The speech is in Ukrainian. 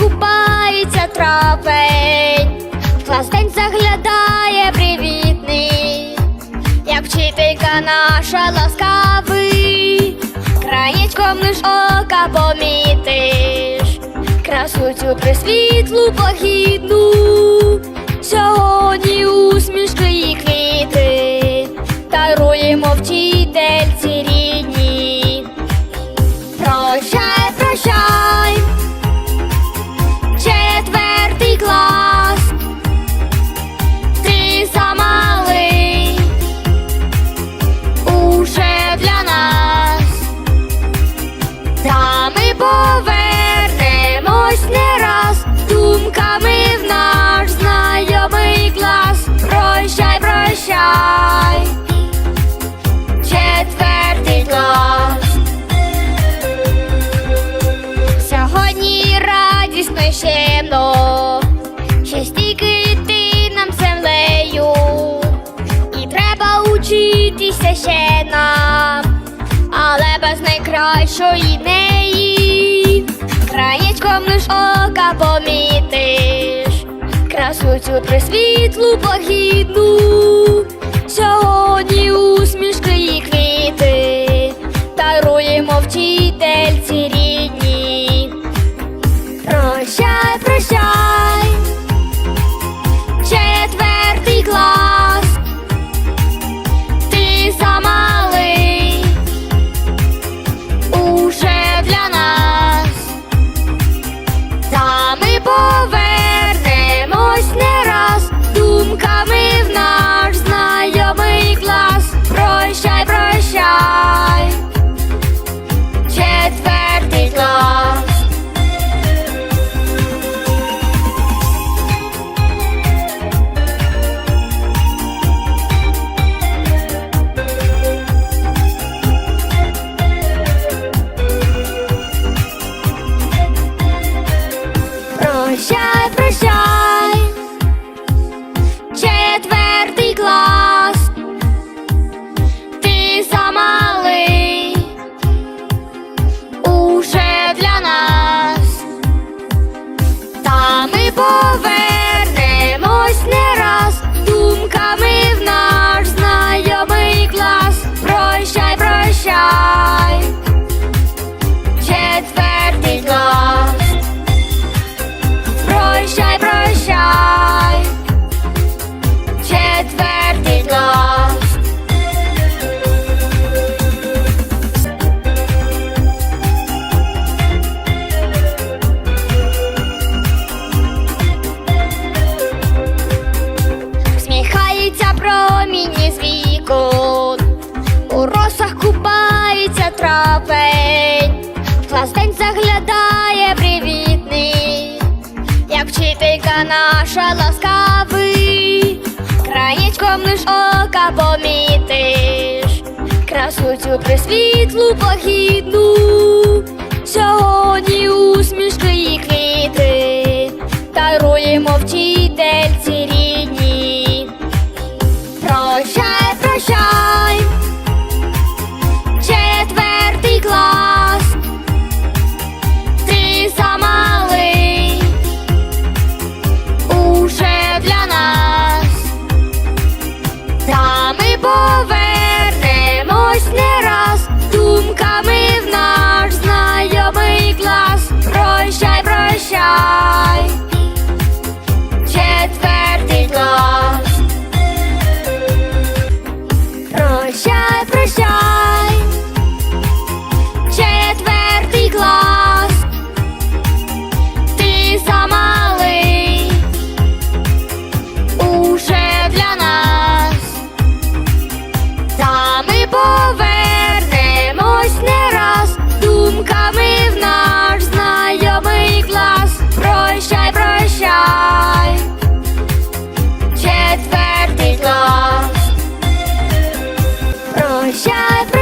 купається травень, в клас день заглядає привітний, як вчителька наша ласкавий, краєчком лиш ока помітиш, красу цю присвітлу похідну, сьогодні усмішки повернемось не раз. Думками в наш знайомий клас. Прощай, прощай, четвертий клас. Сьогодні радісно щемно, ще стільки йти нам землею, і треба учитися ще нам, але без найкращої неї, краєчком лиш ока помітиш, красу цю присвітлу похідну, сьогодні усмішки і квіти, даруємо вчительці above промінні з вікон, у росах купається травень, в клас день заглядає привітний, як вчителька наша ласкавий, краєчком лиш ока помітиш, красу цю присвітлу похідну, сьогодні прощай, прощай.